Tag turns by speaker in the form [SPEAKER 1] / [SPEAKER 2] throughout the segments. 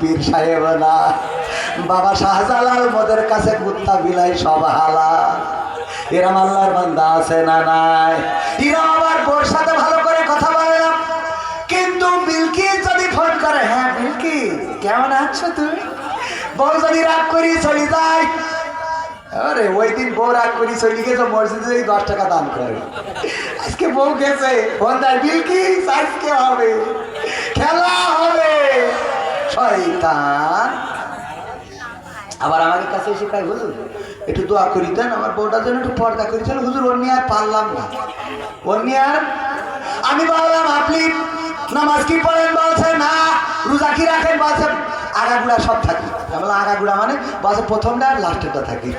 [SPEAKER 1] পীর সাহেব না বাবা শাহজালাল মোদের কাছে কুত্তা বিলাই সব হালা। এরম আল্লাহর বান্দা আছে না নাই? এরা আবার বোর সাথে ভালো করে কথা বলে কিন্তু বিলকি যদি ফোন করে হ্যাঁ বিলকি কেমন আছো তুমি? বউ যদি রাগ করি চলে যায়। আরে, ওই দিন বউ রাগ করি চলে গেছে মসজিদে দশ টাকা দান করে। আজকে বউ গেছে ফোন দেয় বিলকি আজকে হবে। খেলা হবে। শয়তান। আবার আমাদের কাছে এসে কাই হুজুর, একটু দোয়া করি দেন, আমার বউটার জন্য একটু পর্দা করেছিল হুজুর, ওর নিয়ে আর পারলাম না। ওর নিয়ে আর আমি বললাম, আপনি নামাজ কি পড়েন? বলছে, না, রোজা কি রাখেন? বলছে, আগাগুড়া সব থাকি। আমি বললাম, আগাগুড়া মানে? বলছে, প্রথমটা আর লাস্টেরটা থাকি।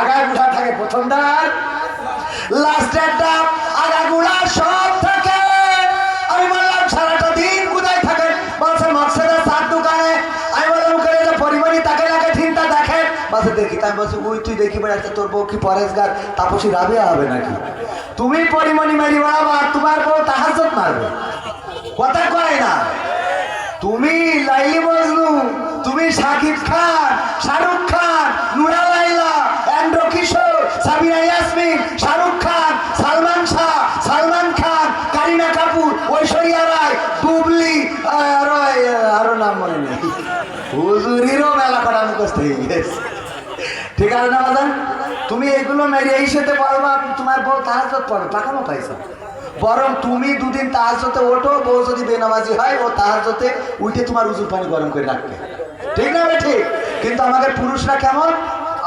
[SPEAKER 1] আগাগুড়া থাকে প্রথমটা আর লাস্টেরটা আগাগুড়া সব বলছে দেখি, তাই বলছি ওই তুই দেখি বেড়াচ্ছে তোর বউ কি পরেশগার তাপসী রাবিয়া হবে নাকি? তুমি পরিমণি মারি বাড়াবো আর তোমার বউ তাহাজত মারবে। কথা কয় না। তুমি লাইলি মজনু, তুমি শাকিব খান, শাহরুখ খান, নুরা লাইলা অ্যান্ড্রো কিশোর সাবিনা ইয়াসমিন, শাহরুখ খান, সালমান শাহ, সালমান খান, কারিনা কাপুর, ঐশ্বরিয়া রায়, বুবলি আরও নাম মনে নেই। হুজুরিরও মেলা করা মুখস্থ হয়ে গেছে। ঠিক আছে না বাদান তুমি এগুলো মেরে এই সাথে বলবা, তোমার বউ তাহাজত পড়ে পাকানো পাইছো। বরং তুমি দুদিন তাহাজতে ওঠো, বউ যদি বেনামাজি হয়, ও তাহাজতে উঠে তোমার উজুর পানি গরম করে রাখবে। ঠিক না ঠিক কিন্তু আমাদের পুরুষরা কেমন?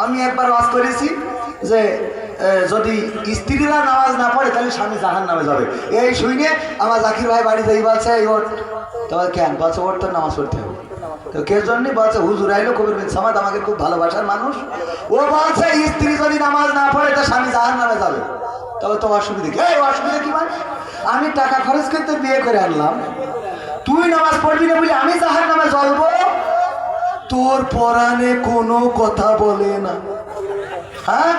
[SPEAKER 1] আমি একবার বাস করেছি যে যদি স্ত্রীরা নামাজ না পড়ে, তাহলে স্বামী জাহান নামে যাবে। এই শুনে আমার জাকির ভাই বাড়ি যাই বলছে ওর তোমার কেন বলছে, ওর তো নামাজ পড়তে হবে। তো কে জন্য বলছে, হুজুর আইলো কবির বিন সামাদ, আমাকে খুব ভালোবাসার মানুষ। ও বলছে, স্ত্রী যদি নামাজ না পড়ে, তো স্বামী জাহান নামে যাবে। তবে তো অসুবিধা কি? অসুবিধা কি মানে? আমি টাকা খরচ করতে বিয়ে করে আনলাম। তুই নামাজ পড়বি না বলে আমি জাহান নামে জ্বলবো তোর পরাণে কোনো কথা বলে না। হ্যাঁ!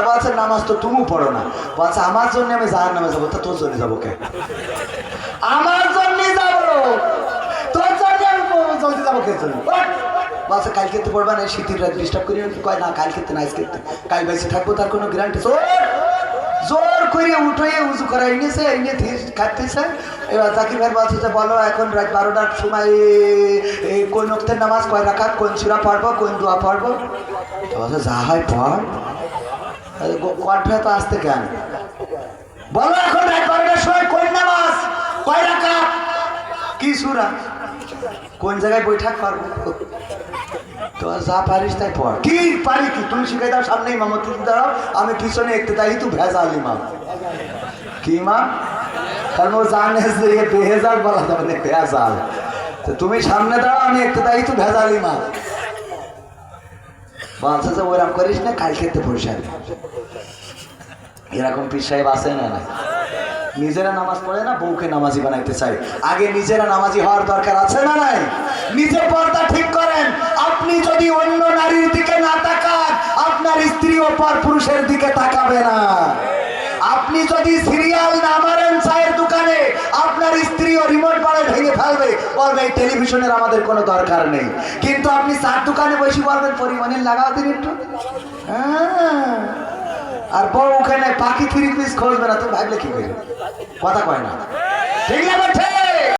[SPEAKER 1] তা বলছে, নামাজ তো তুমি পড়ো না। বলছে, আমার জন্য আমি জাহান নামে যাব, তা তোর জন্য যাব কে? আমার জন্য যাব? তোর জন্য আমি জলদি যাব কে জন্য? বলছে কাল খেতে পড়বা না শীতের রাত ডিস্টার্ব করি কয় না কাল থাকব, তার কোনো গ্যারান্টি জোর! করে উঠে উঁচু করা এনেছে এনে ধীর খাটতেছে এবার জাকির ভাই বলছে যে, বলো, এখন রাত বারোটার সময় কোন অক্তের নামাজ কয় রাখা কোন সুরা পড়ব, কোন দোয়া পড়ব? তো যা হয় পড়। কণ্ঠে তো আসতে কেন? বলো এখন কোন নামাজ? কি সুরা? কোন জায়গায় বৈঠক পারব তো যা পারিস তাই পড়। কি পারি কি? তুমি শিখাই দাও সামনে ইমামতি দাও। আমি পিছনে একটু তাই তুই ভেজাল ইমাম কি ইমাম কারণ ও জানে যে বেহেজাল বলা যাবে ভেজাল। তুমি সামনে দাও, আমি একটু তাই তুই ভেজাল ইমাম বলছে যে করিস না, কাল খেতে পরিষ্কার এরকম পীর সাহেব না নিজেরা নামাজ পড়ে না, বউকে নামাজি বানাইতে চাই। আগে নিজেরা নামাজি হওয়ার দরকার আছে না নাই? নিজে পর্দা ঠিক করেন, আপনি যদি অন্য নারীর দিকে না তাকান, আপনার স্ত্রী ও পর পুরুষের দিকে তাকাবে না। আপনি যদি সিরিয়াল না মারেন, চায়ের দোকানে আপনার স্ত্রীও রিমোট বাড়ে ভেঙে ফেলবে, বলবে, এই টেলিভিশনের আমাদের কোনো দরকার নেই। কিন্তু আপনি চার দোকানে বসে বলবেন, পরিমাণের লাগাও দিন একটু। হ্যাঁ। আর বউ ওখানে পাখি থ্রি পিস খোঁজবে না, তুমি ভাবলে কি কথা কয় না। ঠিক ঠিক